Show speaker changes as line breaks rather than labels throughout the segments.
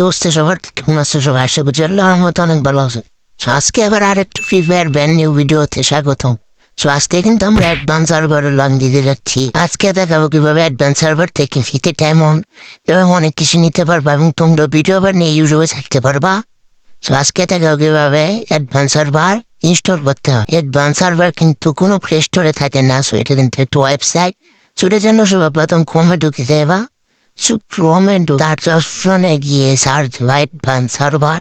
অবস্থা সবার সবাই অনেক ভালো আছে তো আজকে আবার নিউ ভিডিওতে স্বাগতম তো আজকে কিন্তু আমরা অ্যাডভান্স সার্ভার দিতে যাচ্ছি আজকে দেখাবো কীভাবে অ্যাডভান্স সার্ভার থেকে ফিতে এবং অনেক কিছু নিতে পারবা এবং তোমরা ভিডিও আবার নিয়ে ইউটিউবে থাকতে পারবা তো আজকে দেখাবো কীভাবে অ্যাডভান্স সার্ভার ইনস্টল করতে হয় অ্যাডভান্স সার্ভার কিন্তু কোনো প্লে স্টোরে থাকে না সো এটা কিন্তু একটা ওয়েবসাইট সো এটার জন্য সর্বপ্রথম ক্রমে ঢুকে দেবা ক্রমে তার অপশনে গিয়ে search advance server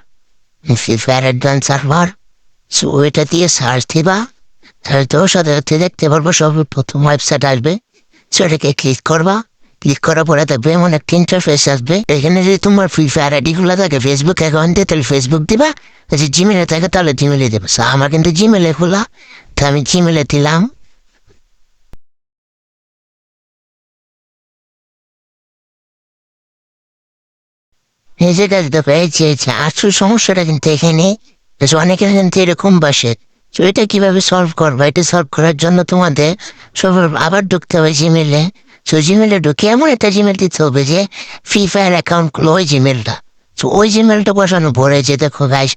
free fire advance server so ওইটা দিয়ে সার্চ দিবা তোর সাথে সাথে দেখতে পারব সব প্রথম ওয়েবসাইট আসবে সেটাকে ক্লিক করবা ক্লিক করার পরে দেখবে এমন একটা ইন্টারফেস আসবে এখানে যদি তোমার ফ্রি ফায়ার আইডি থাকে ফেসবুক অ্যাকাউন্টে তাহলে ফেসবুক দিবা যদি জিমেলে থাকে তাহলে জিমেলে দেবে আমার কিন্তু জিমেলে খোলা তো আমি জিমেলে দিলাম যে, এই যে আসল সমস্যাটা কিন্তু এখানে অনেকে কিন্তু এরকম বাসে। তো এটা কীভাবে সলভ করব? এটা সলভ করার জন্য তোমাদের সব আবার ঢুকতে হবে জিমেলে তো জিমেলে ঢুকে এমন একটা জিমেল দিতে হবে যে ফ্রি ফায়ার অ্যাকাউন্ট খুলো, ওই জিমেলটা তো ওই জিমেলটা বসানো পরে যে, দেখো গাইস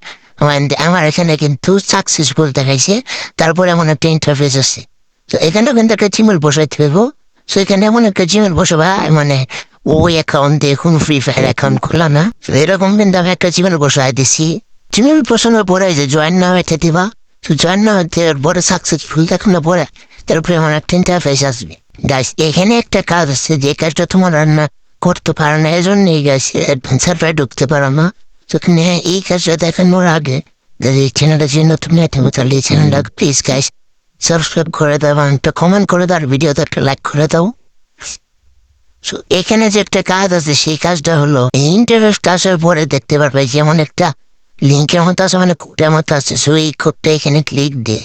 আমার এখানে কিন্তু সাকসেসফুল দেখাইছে। তারপরে এমন একটা ইন্টারফেস আছে। তো এখানেও কিন্তু একটা জিমেল বসাইতে হবে তো এখানে এমন একটা জিমেল বসাবা মানে ওই অ্যাকাউন্ট দিয়ে কোনো ফ্রি ফায়ার অ্যাকাউন্ট খোলা না এরকম কিন্তু আমি একটা জিমেল বসাই দিছি জিমেল বসানোর পরে যে জয়েন না হইতে দিবা তো জয়েন না হইতে বড় সাকসেসফুল দেখানোর পরে তারপরে আমার একটা ইন্টারফেস আসবে গাইস এখানে একটা কাজ আছে যে কাজটা তোমার রান্না করতে পারো না এই জন্যই গাইস অ্যাডভেঞ্চার ঢুকতে পারো না তো এখানে এই কাজটা দেখানোর আগে যদি চ্যানেলটা যে নতুন থাকবে তাহলে এই চ্যানেলটা প্লিজ গাইস সাবস্ক্রাইব করে দাও এবং একটা কমেন্ট করে দাও আর ভিডিওতে একটা লাইক করে দাও এখানে যে একটা কাজ আছে সেই কাজটা হলো ইন্টারেস্ট আসার পরে দেখতে পারবে যেমন একটা লিঙ্কের মতো আছে মানে কোডের মতো আছে। সো এই কোডটা এখানে ক্লিক দিয়ে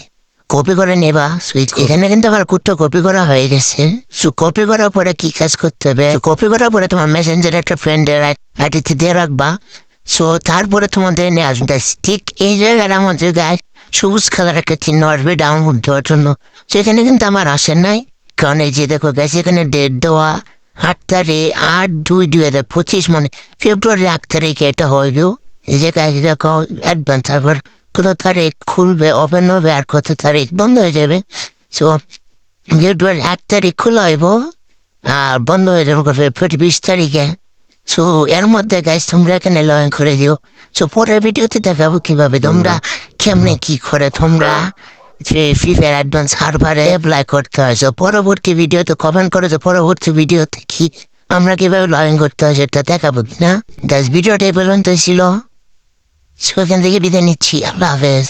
কপি করে নেবা। এই- এখানে কিন্তু আবার কোডটা কপি করা হয়ে গেছে। সো কপি করার পরে কি কাজ করতে হবে? কপি করার পরে তোমার মেসেঞ্জার একটা ফ্রেন্ডের আইডিতে দিয়ে রাখবা। সো তারপরে তোমাদের নিয়ে আসবে। ঠিক এই জায়গার আমাদের গায়ে সবুজ কালার একটা চিহ্ন আসবে ডাউনলোড দেওয়ার জন্য। সেখানে কিন্তু আমার আসে নাই। কারণ এই যে দেখো গেছে এখানে ডেট দেওয়া আট তারিখ আট দুই দুই হাজার পঁচিশ মানে ফেব্রুয়ারি আট তারিখে এটা হইল। এই যে কাজ দেখো অ্যাডভান্স আবার কত তারিখ খুলবে ওপেন হবে আর কত তারিখ বন্ধ হয়ে যাবে। সো ফেব্রুয়ারি আট তারিখ খোলা হইব আর বন্ধ হয়ে যাবে ফেব্রুয়ারি বিশ তারিখে। সো এর মধ্যে গাইজ তোমরা এখানে লগ করে দিও। সো পরের ভিডিওতে দেখাবো কীভাবে তোমরা কেমনে কি করে তোমরা যে ফ্রি ফায়ার অ্যাডভান্স হারবারে অ্যাপ্লাই করতে হয়। সো পরবর্তী ভিডিওতে কমেন্ট করে যে পরবর্তী ভিডিওতে কি আমরা কীভাবে লগ করতে হয় সেটা দেখাবো না দাস ভিডিওটা এই তো ছিল। সো এখান থেকে বিদায় নিচ্ছি। আল্লাহ হাফেজ।